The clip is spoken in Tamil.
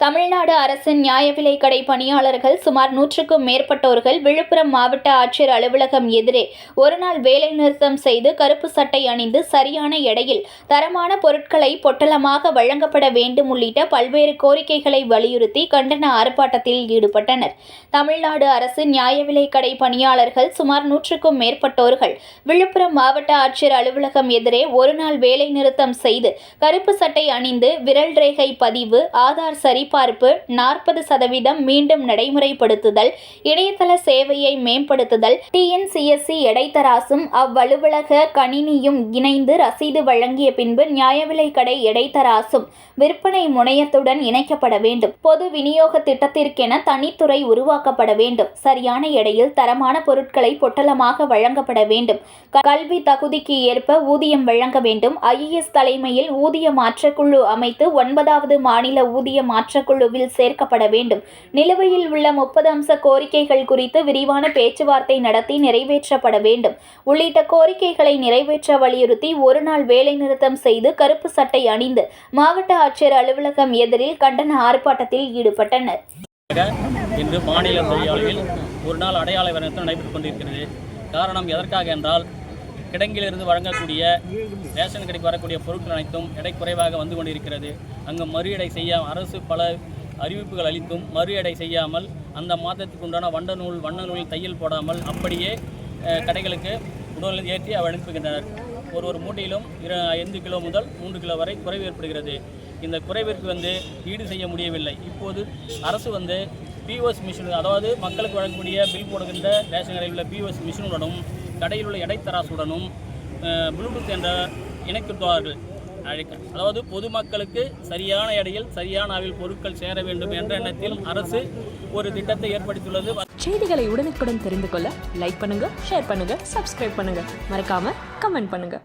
தமிழ்நாடு அரசின் நியாய விலைக்கடை பணியாளர்கள் சுமார் நூற்றுக்கும் மேற்பட்டோர்கள் விழுப்புரம் மாவட்ட ஆட்சியர் அலுவலகம் எதிரே ஒருநாள் வேலைநிறுத்தம் செய்து கருப்பு சட்டை அணிந்து சரியான எடையில் தரமான பொருட்களை பொட்டலமாக வழங்கப்பட வேண்டும் உள்ளிட்ட பல்வேறு கோரிக்கைகளை வலியுறுத்தி கண்டன ஆர்ப்பாட்டத்தில் ஈடுபட்டனர். தமிழ்நாடு அரசு நியாய விலைக்கடை பணியாளர்கள் சுமார் நூற்றுக்கும் மேற்பட்டோர்கள் விழுப்புரம் மாவட்ட ஆட்சியர் அலுவலகம் எதிரே ஒருநாள் வேலை நிறுத்தம் செய்து கருப்பு சட்டை அணிந்து விரல் ரேகை பதிவு ஆதார் சரி சரிபார்ப்பு நாற்பது சதவீதம் மீண்டும் நடைமுறைப்படுத்துதல் இணையதள சேவையை மேம்படுத்துதல் டிஎன்சிஎஸ்சி எடைத்தராசும் அவ்வலுவலக கணினியும் இணைந்து ரசீது வழங்கிய பின்பு நியாய விலைக் கடை எடைத்தராசும் விற்பனை முனையத்துடன் இணைக்கப்பட வேண்டும். பொது விநியோக திட்டத்திற்கென தனித்துறை உருவாக்கப்பட வேண்டும். சரியான எடையில் தரமான பொருட்களை பொட்டலமாக வழங்கப்பட வேண்டும். கல்வி தகுதிக்கு ஏற்ப ஊதியம் வழங்க வேண்டும். ஐஏஎஸ் தலைமையில் ஊதிய மாற்றக்குழு அமைத்து ஒன்பதாவது மாநில ஊதிய மாற்ற மாற்றக்குழுவில் சேர்க்கப்பட வேண்டும் நிலுவையில் உள்ள முப்பது அம்ச கோரிக்கைகள் குறித்து விரிவான பேச்சுவார்த்தை நடத்தி நிறைவேற்றப்பட வேண்டும் உள்ளிட்ட கோரிக்கைகளை நிறைவேற்ற வலியுறுத்தி ஒருநாள் வேலைநிறுத்தம் செய்து கருப்பு சட்டை அணிந்து மாவட்ட ஆட்சியர் அலுவலகம் எதிரில் கண்டன ஆர்ப்பாட்டத்தில் ஈடுபட்டனர் இன்று மாநில தொழிலாளர்கள் ஒரு நாள் அடையாள வேலைநிறுத்தம் நடைபெற்றுக் கொண்டிருக்கிறது காரணம் எதற்காக என்றால் கிடங்கிலிருந்து வழங்கக்கூடிய ரேஷன் கடைக்கு வரக்கூடிய பொருட்கள் அனைத்தும் எடை குறைவாக வந்து கொண்டிருக்கிறது. அங்கு மறு எடை செய்ய அரசு பல அறிவிப்புகள் அளித்தும் மறு எடை செய்யாமல் அந்த மாதத்துக்கு உண்டான வண்ட நூல் வண்ண நூல் தையல் போடாமல் அப்படியே கடைகளுக்கு உடலில் ஏற்றி அவர் அனுப்புகின்றனர். ஒரு ஒரு மூட்டையிலும் இரு ஐந்து கிலோ முதல் மூன்று கிலோ வரை குறைவு ஏற்படுகிறது. இந்த குறைவிற்கு வந்து ஈடு செய்ய முடியவில்லை. இப்போது அரசு வந்து பிஓஎஸ் மிஷின் அதாவது மக்களுக்கு வழங்கக்கூடிய பில் போடுகின்ற ரேஷன் கடையில் உள்ள பிஓஎஸ் மிஷினுடனும் கடையில் உள்ள இடைத்தராசுடனும் ப்ளூடூத் என்ற இணைத்துள்ளார்கள் அழைக்க அதாவது பொதுமக்களுக்கு சரியான எடையில் சரியான அளவில் பொருட்கள் சேர வேண்டும் என்ற எண்ணத்தில் அரசு ஒரு திட்டத்தை ஏற்படுத்தியுள்ளது. செய்திகளை உடனுக்குடன் தெரிந்து கொள்ள லைக் பண்ணுங்க ஷேர் பண்ணுங்க சப்ஸ்கிரைப் பண்ணுங்க. மறக்காம கமெண்ட் பண்ணுங்க.